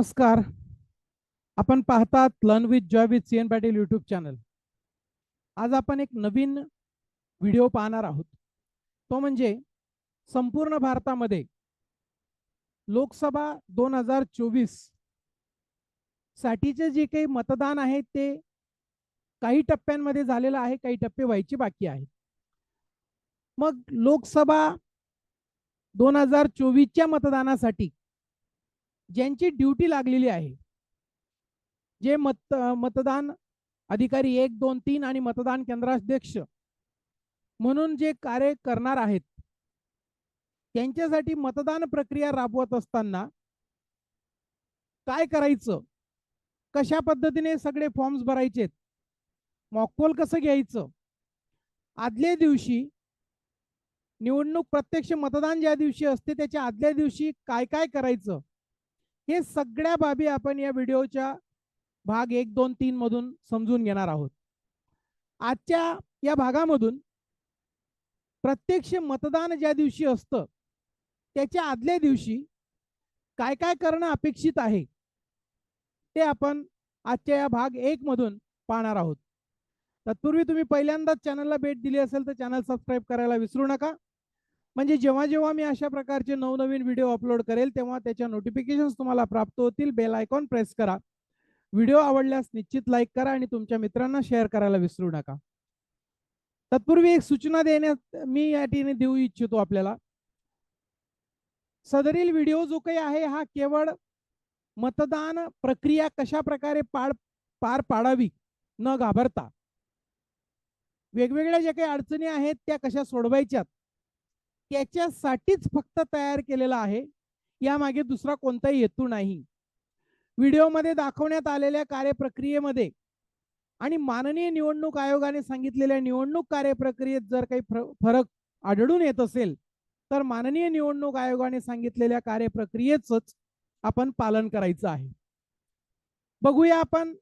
नमस्कार. आपण पाहतात learn with joy with C N Patil YouTube channel आज आपण एक नवीन व्हिडिओ पाहणार आहोत. तो म्हणजे संपूर्ण भारतामध्ये लोकसभा दोन हजार चोवीस साठीचे जे काही मतदान आहे ते काही टप्प्यांमध्ये झालेलं आहे काही टप्पे व्हायचे बाकी आहेत. मग लोकसभा दोन हजार चोवीसच्या मतदानासाठी ज्यांची ड्युटी लागलेली आहे. जे मत मतदान अधिकारी एक दोन तीन आणि मतदान केंद्राध्यक्ष म्हणून जे कार्य करणार आहेत त्यांच्यासाठी मतदान प्रक्रिया राबवत असताना काय करायचं? कशा पद्धतीने सगळे फॉर्म्स भरायचेत मॉकपोल कसं घ्यायचं? आदल्या दिवशी निवडणूक प्रत्यक्ष मतदान ज्या दिवशी असते त्याच्या आदल्या दिवशी काय काय करायचं? हे सगळ्या बाबी आपण या व्हिडिओच्या भाग एक दोन तीन मधून समजून घेणार आहोत. आजच्या या भागामधून प्रत्यक्ष मतदान ज्या दिवशी असतं त्याच्या आदल्या दिवशी काय काय करणं अपेक्षित आहे ते आपण आजच्या या भाग एक मधून पाहणार आहोत. तत्पूर्वी तुम्ही पहिल्यांदाच चॅनलला भेट दिली असेल तर चॅनल सबस्क्राईब करायला विसरू नका. म्हणजे जेव्हा जेव्हा मी अशा प्रकारचे नवनवीन व्हिडिओ अपलोड करेल तेव्हा त्याच्या नोटिफिकेशन तुम्हाला प्राप्त होतील. बेल आयकॉन प्रेस करा. व्हिडिओ आवडल्यास निश्चित लाईक करा आणि तुमच्या मित्रांना शेअर करायला विसरू नका. तत्पूर्वी एक सूचना देण्यात मी या ठिकाणी देऊ इच्छितो आपल्याला. सदरील व्हिडिओ जो काही आहे हा केवळ मतदान प्रक्रिया कशा प्रकारे पार पार पाडावी न घाबरता. वेगवेगळ्या ज्या काही अडचणी आहेत त्या कशा सोडवायच्यात त्याच्यासाठीच फक्त तयार केलेला आहे. यामागे दुसरा कोणताही हेतू नाही. व्हिडिओमध्ये दाखवण्यात आलेल्या कार्यप्रक्रियेमध्ये आणि माननीय निवडणूक आयोगाने सांगितलेल्या निवडणूक कार्यप्रक्रियेत जर काही फरक आढळून येत असेल तर माननीय निवडणूक आयोगाने सांगितलेल्या कार्यप्रक्रियेचंच आपण पालन करायचं आहे. बघूया आपण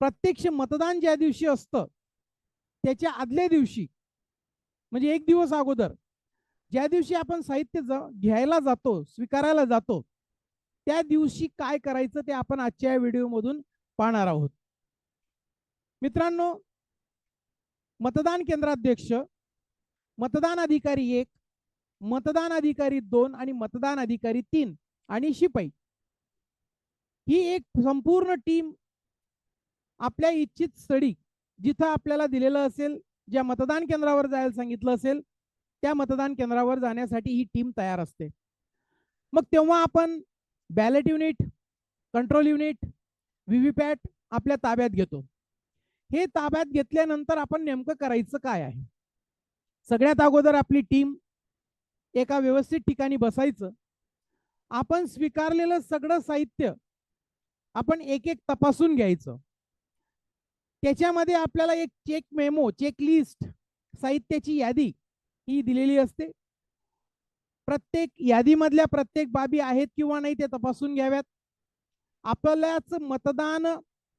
प्रत्यक्ष मतदान ज्या दिवशी असतं त्याच्या आदल्या दिवशी म्हणजे एक दिवस अगोदर ज्या दिवशी आपण साहित्य घ्यायला जातो स्वीकारायला जातो त्या दिवशी काय करायचं ते आपण आजच्या व्हिडिओ मधून पाहणार आहोत. मित्रांनो मतदान केंद्राध्यक्ष मतदान अधिकारी एक मतदान अधिकारी दोन आणि मतदान अधिकारी तीन आणि शिपाई. ही एक संपूर्ण टीम आपल्या इच्छित स्थळी जिथं आपल्याला दिलेलं असेल ज्या मतदान केंद्रावर जायला सांगितलं असेल त्या मतदान केंद्रावर जाण्यासाठी ही टीम तयार असते. मग तेव्हा आपण ballot unit control unit VVPAT आपल्या ताब्यात घेतो. हे ताब्यात घेतल्यानंतर आपण नेमकं करायचं काय आहे? सगळ्यात अगोदर आपली टीम एका व्यवस्थित ठिकाणी बसायचं. आपण स्वीकारलेलं सगळं साहित्य आपण एक एक तपासून घ्यायचं. त्याच्यामध्ये आपल्याला एक चेक मेमो चेकलिस्ट साहित्याची यादी ही दिलेली असते. प्रत्येक यादीमधल्या प्रत्येक बाबी आहेत किंवा नाही ते तपासून घ्याव्यात. आपल्याच मतदान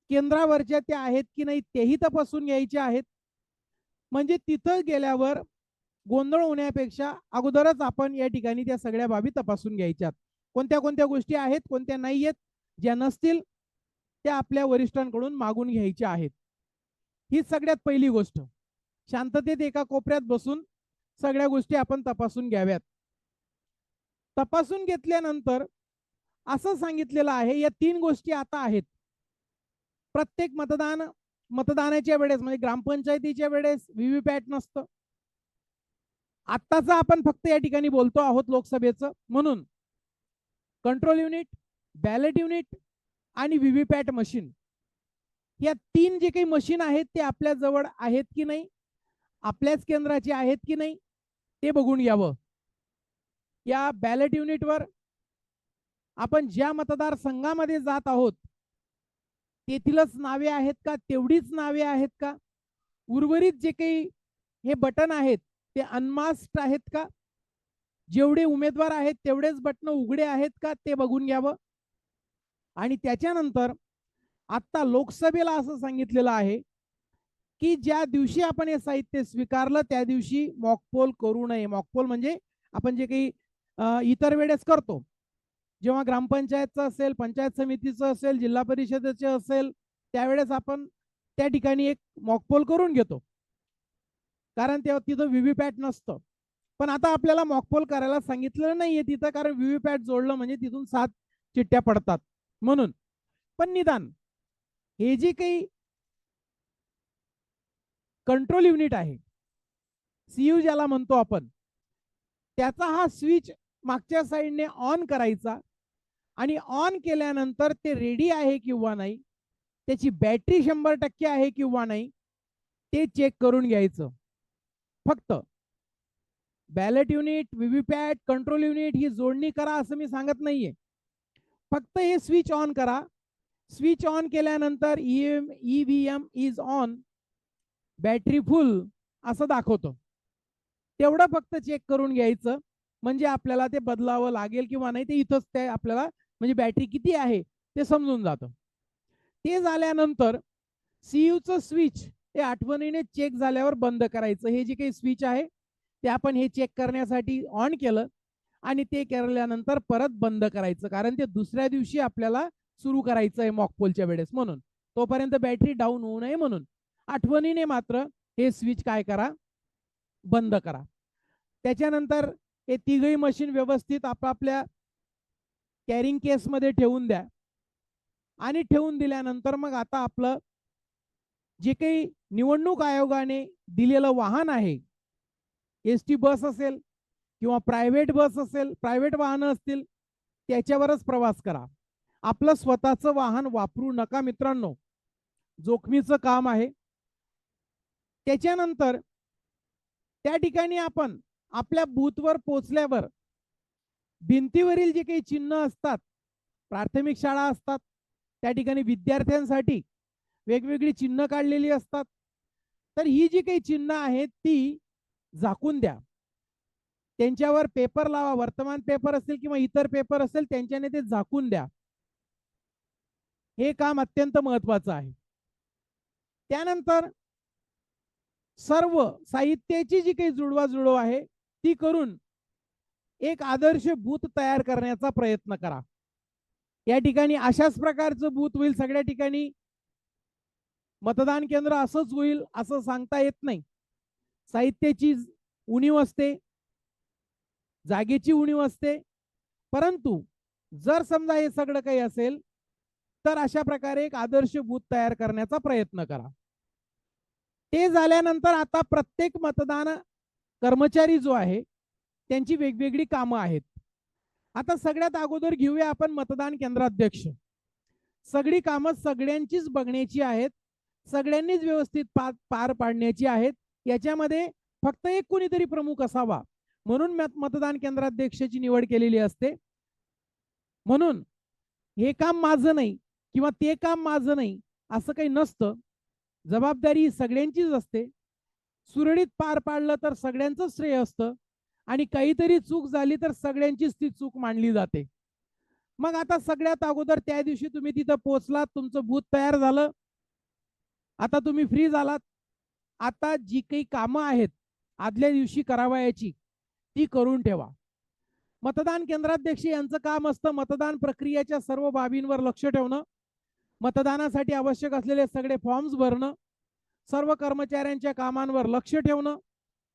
केंद्रावरच्या त्या आहेत की नाही तेही तपासून घ्यायचे आहेत. म्हणजे तिथं गेल्यावर गोंधळ होण्यापेक्षा अगोदरच आपण या ठिकाणी त्या सगळ्या बाबी तपासून घ्यायच्यात. कोणत्या कोणत्या गोष्टी आहेत कोणत्या नाही आहेत ज्या नसतील त्या आपल्या वरिष्ठांकडून मागून घ्यायच्या आहेत. ही सगळ्यात पहिली गोष्ट. शांततेत एका कोपऱ्यात बसून सगळ्या गोष्टी आपण तपासून घ्याव्यात. तपासून घेतल्यानंतर असं सांगितलेलं आहे या तीन गोष्टी आता आहेत. प्रत्येक मतदान मतदानाच्या वेळेस म्हणजे ग्रामपंचायतीच्या वेळेस व्हीव्हीपॅट नसतं. आत्ताच आपण फक्त या ठिकाणी बोलतो आहोत लोकसभेचं. म्हणून कंट्रोल युनिट बॅलेट युनिट आणि व्हीव्हीपॅट मशीन या तीन जे काही मशीन आहेत ते आपल्या जवळ आहेत की नाही? आपल्याच केंद्राचे आहेत की नाही? ते बघून घ्यावं. या बॅलेट युनिटवर आपण ज्या मतदारसंघामध्ये जात आहोत तेथीलच नावे आहेत का तेवढीच नावे आहेत का? उर्वरित जे काही हे बटन आहेत ते अनमास्ड आहेत का? जेवढे उमेदवार आहेत तेवढेच बटन उघडे आहेत का ते बघून घ्यावं. आणि त्याच्यानंतर आता लोकसभेला असं सांगितलेलं आहे की ज्या दिवशी आपण हे साहित्य स्वीकारलं त्या दिवशी मॉकपोल करू नये. मॉकपोल म्हणजे आपण जे काही इतर वेळेस करतो. जेव्हा ग्रामपंचायतचं असेल पंचायत समितीचं असेल जिल्हा परिषदेचं असेल त्यावेळेस आपण त्या ठिकाणी एक मॉकपोल करून घेतो. कारण तेव्हा तिथं व्हीव्हीपॅट नसतं. पण आता आपल्याला मॉकपोल करायला सांगितलं नाहीये तिथं कारण व्हीव्हीपॅट जोडलं म्हणजे तिथून सात चिठ्ठ्या पडतात. म्हणून पण निदान हे जे काही कंट्रोल युनिट आहे. सीयू ज्याला म्हणतो आपण त्याचा हा स्विच मागच्या साईडने ऑन करायचा आणि ऑन केल्यानंतर ते रेडी आहे किंवा नाही त्याची बॅटरी शंभर टक्के आहे किंवा नाही ते चेक करून घ्यायचं. फक्त ballot unit VVPAT control unit ही जोडणी करा असं मी सांगत नाहीये. फक्त हे स्विच ऑन करा. स्विच ऑन केल्यानंतर EM EVM is on battery full असं दाखवतो. तेवढं फक्त चेक करून घ्यायचं. म्हणजे आपल्याला ते बदलावं लागेल किंवा नाही ते इथंच ते आपल्याला म्हणजे बॅटरी किती आहे ते समजून जातं. ते झाल्यानंतर सीयूचं स्विच ते आठवणीने चेक झाल्यावर बंद करायचं. हे जे काही स्विच आहे ते आपण हे चेक करण्यासाठी ऑन केलं आणि ते केल्यानंतर परत बंद करायचं. कारण ते दुसऱ्या दिवशी आपल्याला सुरू करायचं आहे मॉकपोलच्या वेळेस म्हणून. तोपर्यंत बॅटरी डाऊन होऊ नये म्हणून. आठवणीने मात्र हे स्विच काय करा? बंद करा. त्याच्यानंतर हे तिघही मशीन व्यवस्थित आपापल्या कॅरिंग केसमध्ये ठेवून द्या. आणि ठेवून दिल्यानंतर मग आता आपलं जे काही निवडणूक आयोगाने दिलेलं वाहन आहे एस टी बस असेल किंवा प्रायव्हेट बस असेल प्रायव्हेट वाहनं असतील त्याच्यावरच प्रवास करा. आपलं स्वतःचं वाहन वापरू नका मित्रांनो. जोखमीचं काम आहे. त्याच्यानंतर त्या ठिकाणी आपण आपल्या बूथवर पोचल्यावर भिंतीवरील जे काही चिन्ह असतात प्राथमिक शाळा असतात त्या ठिकाणी विद्यार्थ्यांसाठी वेगवेगळी चिन्ह काढलेली असतात. तर ही जी काही चिन्ह आहेत ती झाकून द्या. त्यांच्यावर पेपर लावा वर्तमान पेपर असेल किंवा इतर पेपर असेल त्यांच्याने ते झाकून द्या. हे काम अत्यंत महत्वाचं आहे. त्यानंतर सर्व साहित्याची जी काही जुळवाजुळव आहे ती करून एक आदर्श भूत तयार करण्याचा प्रयत्न करा. या ठिकाणी अशाच प्रकारचं भूत होईल. सगळ्या ठिकाणी मतदान केंद्र असंच होईल असं सांगता येत नाही. साहित्याची उणीव असते जागेची उणीव असते. परंतु जर समजा हे सगळं काही असेल तर अशा प्रकारे एक आदर्श भूत तयार करण्याचा प्रयत्न करा. ते झाल्यानंतर आता प्रत्येक मतदान कर्मचारी जो आहे त्यांची वेगवेगळी कामं आहेत. आता सगळ्यात अगोदर घेऊया आपण मतदान केंद्राध्यक्ष. सगळी कामं सगळ्यांचीच बघण्याची आहेत सगळ्यांनीच व्यवस्थित पा पार पाडण्याची आहेत याच्यामध्ये फक्त एक कोणीतरी प्रमुख असावा. म्हणून मतदान केंद्राध्यक्षाची निवड केलेली असते. म्हणून हे काम माझं नाही किंवा ते काम माझं नाही असं काही नसतं. जबाबदारी सगळ्यांचीच असते. सुरळीत पार पाडलं तर सगळ्यांचं श्रेय असतं आणि काहीतरी चूक झाली तर सगळ्यांचीच ती चूक मांडली जाते. मग आता सगळ्यात अगोदर त्या दिवशी तुम्ही तिथं पोहोचलात तुमचं भूत तयार झालं. आता तुम्ही फ्री झालात. आता जी काही कामं आहेत आदल्या दिवशी करावयाची ती करून ठेवा. मतदान केंद्राध्यक्ष यांचं काम असतं मतदान प्रक्रियेच्या सर्व बाबींवर लक्ष ठेवणं. मतदानासाठी आवश्यक असलेले सगळे फॉर्म्स भरणं. सर्व कर्मचाऱ्यांच्या कामांवर लक्ष ठेवणं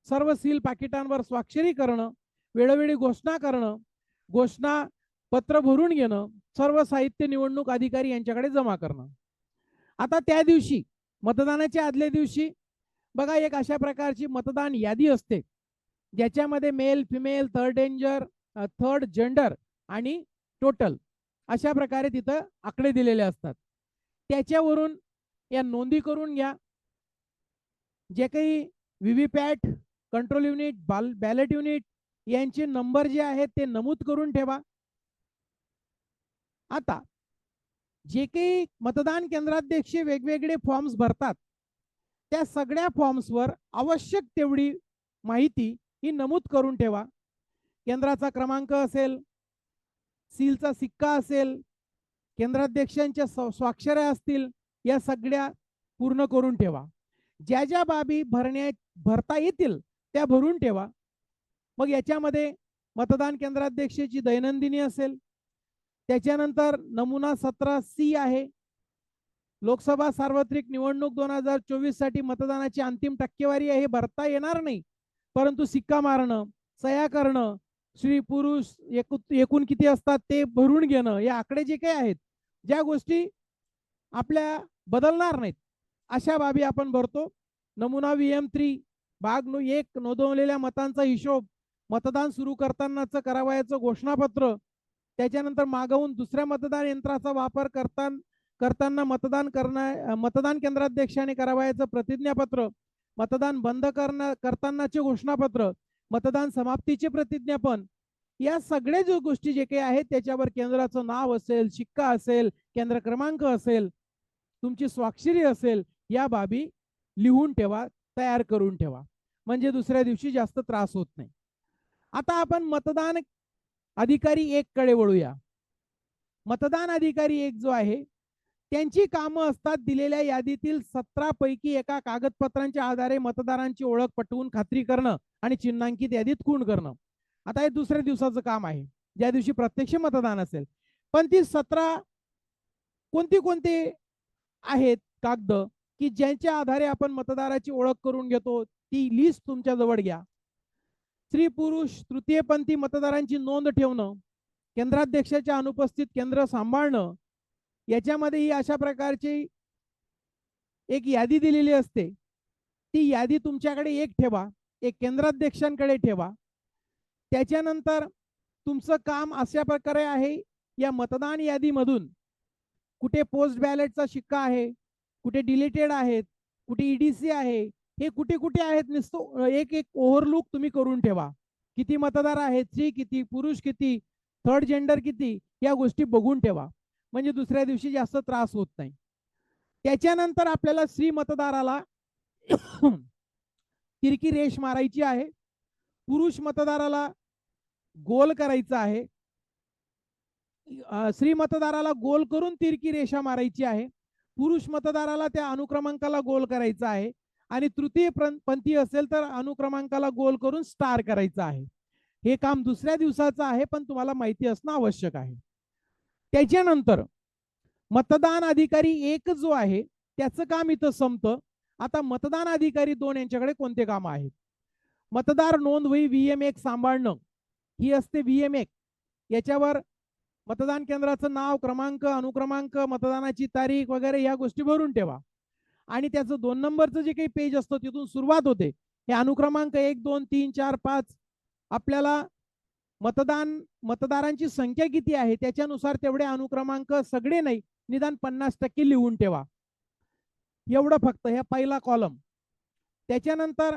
सर्व सील पाकिटांवर स्वाक्षरी करणं वेळोवेळी घोषणा करणं घोषणा पत्र भरून घेणं सर्व साहित्य निवडणूक अधिकारी यांच्याकडे जमा करणं. आता त्या दिवशी मतदानाच्या आदल्या दिवशी बघा एक अशा प्रकारची मतदान यादी असते ज्याच्यामध्ये male female third danger third gender आणि टोटल अशा प्रकारे तिथं आकडे दिलेले असतात. त्याच्यावरून या नोंदी करून घ्या. जे काही व्हीव्हीपॅट कंट्रोल युनिट बाल बॅलेट युनिट यांचे नंबर जे आहेत ते नमूद करून ठेवा. आता जे काही मतदान केंद्राध्यक्ष वेगवेगळे फॉर्म्स भरतात त्या सगळ्या फॉर्म्सवर आवश्यक तेवढी माहिती ही नमूद करून ठेवा. केंद्राचा क्रमांक असेल सीलचा सिक्का असेल केंद्राध्यक्षांच्या स्वाक्षऱ्या असतील या सगळ्या पूर्ण करून ठेवा. ज्या ज्या बाबी भरण्या भरता येतील त्या भरून ठेवा. मग याच्यामध्ये मतदान केंद्राध्यक्षाची दैनंदिनी असेल. त्याच्यानंतर नमुना सतरा सी आहे. लोकसभा सार्वत्रिक निवडणूक दोन हजार चोवीससाठी मतदानाची अंतिम टक्केवारी आहे हे भरता येणार नाही. परंतु सिक्का मारणं सह्या करणं स्त्री पुरुष एकू- एकूण किती असतात ते भरून घेणं हे आकडे जे काही आहेत ज्या गोष्टी आपल्या बदलणार नाहीत. अशा बाबी आपण भरतो. नमुना व्हीएम थ्री भाग नो एक नोंदवलेल्या मतांचा हिशोब मतदान सुरू करतानाचं करावयाचं घोषणापत्र त्याच्यानंतर मागवून दुसऱ्या मतदान यंत्राचा वापर करता करताना मतदान करण्या मतदान केंद्राध्यक्षाने करावयाचं प्रतिज्ञापत्र मतदान बंद करणं करतानाचे घोषणापत्र मतदान समाप्तीचे प्रतिज्ञापन या सगळ्या जो गोष्टी जे काही आहेत त्याच्यावर केंद्राचं नाव असेल शिक्का असेल केंद्र क्रमांक असेल तुमची स्वाक्षरी असेल या बाबी लिहून ठेवा तयार करून ठेवा. म्हणजे दुसऱ्या दिवशी जास्त त्रास होत नाही. आता आपण मतदान अधिकारी एक कडे वळूया. मतदान अधिकारी एक जो आहे त्यांची कामं असतात दिलेल्या यादीतील सतरा पैकी एका कागदपत्रांच्या आधारे मतदारांची ओळख पटवून खात्री करणं आणि चिन्हांकित यादीत खूण करणं. आता हे दुसऱ्या दिवसाचं काम आहे. ज्या दिवशी प्रत्यक्ष मतदान असेल. पण ती सतरा कोणती कोणती आहेत कागद? की ज्यांच्या आधारे आपण मतदाराची ओळख करून घेतो ती लिस्ट तुमच्या जवळ घ्या. स्त्री पुरुष तृतीयपंथी मतदारांची नोंद ठेवणं केंद्राध्यक्षाच्या अनुपस्थित केंद्र सांभाळणं याच्यामध्ये ही अशा प्रकारची एक यादी दिलेली असते. ती यादी तुमच्याकडे एक ठेवा एक केंद्राध्यक्षांकडे ठेवा. त्याच्यानंतर तुमचं काम अशा प्रकारे आहे या मतदान यादीमधून कुठे पोस्ट बॅलेटचा शिक्का आहे कुठे डिलीटेड आहेत कुठे ईडीसी आहे हे कुठे कुठे आहेत नुसतं एक एक ओव्हरलुक तुम्ही करून ठेवा. किती मतदार आहेत स्त्री किती पुरुष किती थर्ड जेंडर किती या गोष्टी बघून ठेवा. म्हणजे दुसऱ्या दिवशी जास्त त्रास होत नाही. त्याच्यानंतर आपल्याला स्त्री मतदाराला तिरकी रेष मारायची आहे. पुरुष मतदाराला गोल करायचा आहे. स्त्री मतदाराला गोल करून तिरकी रेषा मारायची आहे. पुरुष मतदाराला त्या अनुक्रमांकाला गोल करायचा आहे. आणि तृतीय पंथी असेल तर अनुक्रमांकाला गोल करून स्टार करायचं आहे. हे काम दुसऱ्या दिवसाचं आहे पण तुम्हाला माहिती असणं आवश्यक आहे. त्याच्यानंतर मतदान अधिकारी एक जो आहे त्याचं काम इथं संपतं. आता मतदान अधिकारी दोन यांच्याकडे कोणते काम आहेत? मतदार नोंद वही एम एक सांभाळणं. ही असते व्हीएम एक. याच्यावर मतदान केंद्राचं नाव क्रमांक अनुक्रमांक मतदानाची तारीख वगैरे या गोष्टी भरून ठेवा. आणि त्याचं दोन नंबरचं जे काही पेज असतं तिथून सुरुवात होते. हे अनुक्रमांक एक दोन तीन चार पाच. आपल्याला मतदान मतदारांची संख्या किती आहे त्याच्यानुसार तेवढे अनुक्रमांक सगळे नाही निदान पन्नास टक्के लिहून ठेवा. एवढं फक्त ह्या पहिला कॉलम त्याच्यानंतर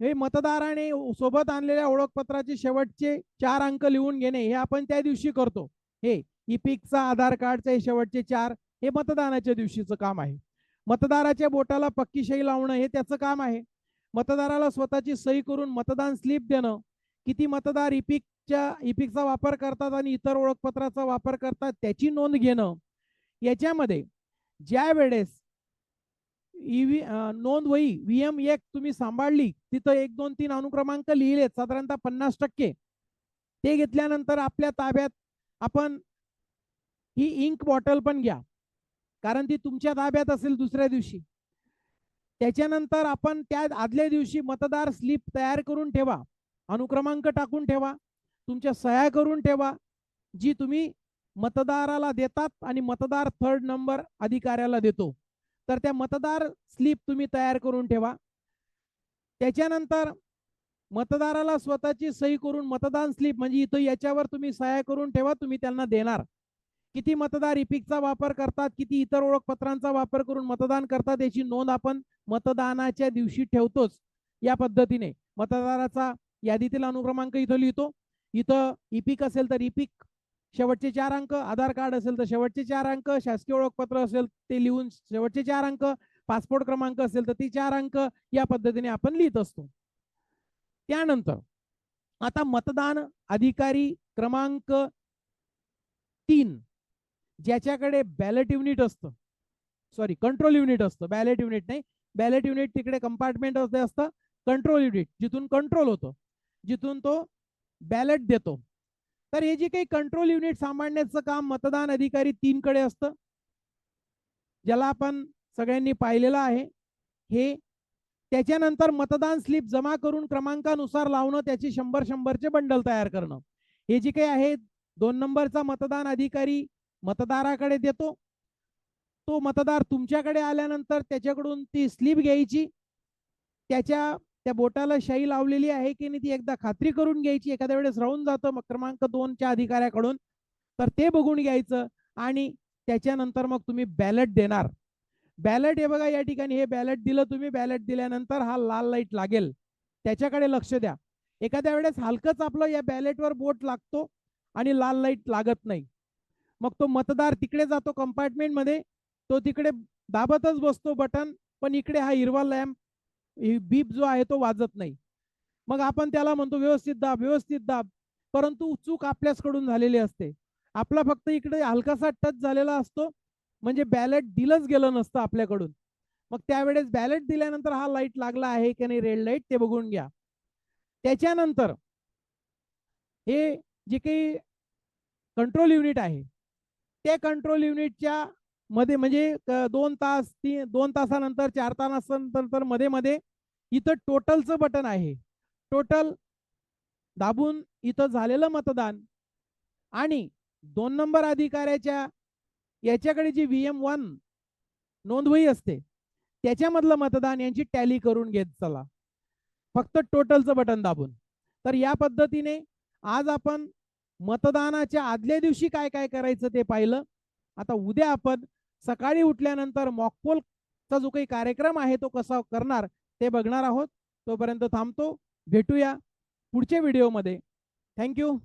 हे मतदाराने सोबत आणलेल्या ओळखपत्राचे शेवटचे चार अंक लिहून घेणे हे आपण त्या दिवशी करतो. हे इपिकचा आधार कार्डचे शेवटचे चार हे मतदानाच्या दिवशीचं काम आहे. मतदाराच्या बोटाला पक्की सही लावणं हे त्याचं काम आहे. मतदाराला स्वतःची सही करून मतदान स्लिप देणं किती मतदार इपिकच्या इपिकचा वापर करतात आणि इतर ओळखपत्राचा वापर करतात त्याची नोंद घेणं. याच्यामध्ये ज्या वेळेस ईव्ही नोंद वही व्हीएम एक तुम्ही सांभाळली तिथं एक दोन तीन अनुक्रमांक लिहिलेत साधारणतः पन्नास टक्के. ते घेतल्यानंतर आपल्या ताब्यात आपण ही इंक बॉटल पण घ्या. कारण ती तुमच्या ताब्यात असेल दुसऱ्या दिवशी. त्याच्यानंतर आपण त्या आदल्या दिवशी मतदार स्लिप तयार करून ठेवा. अनुक्रमांक टाकून ठेवा. तुमच्या सह्या करून ठेवा. जी तुम्ही मतदाराला देतात आणि मतदार थर्ड नंबर अधिकाऱ्याला देतो. तर त्या मतदार स्लिप तुम्ही तयार करून ठेवा. त्याच्यानंतर मतदाराला स्वतःची सही करून मतदान स्लिप म्हणजे इथं याच्यावर तुम्ही सह्या करून ठेवा तुम्ही त्यांना देणार. किती मतदार इपिकचा वापर करतात किती इतर ओळखपत्रांचा वापर करून मतदान करतात याची नोंद आपण मतदानाच्या दिवशी ठेवतोच या पद्धतीने. मतदाराचा यादीतील अनुक्रमांक इथं लिहितो. इथं इपिक असेल तर इपिक शेवटचे चार अंक. आधार कार्ड असेल तर शेवटचे चार अंक. शासकीय ओळखपत्र असेल ते लिहून शेवटचे चार अंक. पासपोर्ट क्रमांक असेल तर ती चार अंक. या पद्धतीने आपण लिहित असतो. त्यानंतर आता मतदान अधिकारी क्रमांक तीन ज्याच्याकडे बॅलेट युनिट असतं. सॉरी कंट्रोल युनिट असतं. बॅलेट युनिट नाही. बॅलेट युनिट तिकडे कंपार्टमेंट असते असतं. कंट्रोल युनिट जिथून कंट्रोल होतं जिथून तो बॅलेट देतो. तर हे जे काही कंट्रोल युनिट सांभाळण्याचं काम मतदान अधिकारी तीनकडे असतं. ज्याला आपण सगळ्यांनी पाहिलेलं आहे. हे त्याच्यानंतर मतदान स्लिप जमा करून क्रमांकानुसार लावणं त्याचे शंभर शंभरचे बंडल तयार करणं. हे जे काही आहे दोन नंबरचा मतदान अधिकारी मतदाराकडे देतो. तो मतदार तुमच्याकडे आल्यानंतर त्याच्याकडून ती स्लिप घ्यायची. त्याच्या त्या बोटाला शाई लावलेली आहे की नाही ती एकदा खात्री करून घ्यायची. एखाद्या वेळेस राहून जातं मग क्रमांक दोनच्या अधिकाऱ्याकडून. तर ते बघून घ्यायचं आणि त्याच्यानंतर मग तुम्ही बॅलेट देणार. बॅलेट हे बघा या ठिकाणी हे बॅलेट दिलं तुम्ही बॅलेट दिल्यानंतर हा लाल लाइट लागेल. त्याच्याकडे लक्ष द्या. एखाद्या वेळेस हलकंच आपलं या बॅलेटवर बोट लागतो आणि लाल लाइट लागत नाही. मग तो मतदार तिकडे जातो कंपार्टमेंटमध्ये तो तिकडे दाबतच बसतो बटन पण इकडे हा हिरवा लॅम्प बीप जो आहे तो वाजत नाही. मग आपण त्याला म्हणतो व्यवस्थित दाब व्यवस्थित दाब. परंतु चूक आपल्याचकडून झालेली असते. आपला फक्त इकडे हलकासा टच झालेला असतो. म्हणजे बॅलेट दिलंच गेलं नसतं आपल्याकडून. मग त्यावेळेस बॅलेट दिल्यानंतर हा लाइट लागला आहे की नाही? रेड लाइट ते बघून घ्या. त्याच्यानंतर हे जे काही कंट्रोल युनिट आहे त्या कंट्रोल युनिटच्या मध्ये म्हणजे दोन तास ती दोन तासानंतर चार तासानंतरमध्ये मध्ये इथं टोटलचं बटन आहे. टोटल दाबून इथं झालेलं मतदान आणि दोन नंबर अधिकाऱ्याच्या याच्याकडे जी व्ही एम वन नोंदवही असते त्याच्यामधलं मतदान यांची टॅली करून घेत चला. फक्त टोटलचं बटन दाबून. तर या पद्धतीने आज आपण मतदानाच्या आदल्या दिवशी काय काय करायचं ते पाहिलं. आता उद्या आपण सकाळी उठल्यानंतर मॉकपोलचा जो काही कार्यक्रम आहे तो कसा करणार ते बघणार आहोत. तोपर्यंत थांबतो. भेटूया पुढच्या व्हिडिओमध्ये. थँक्यू.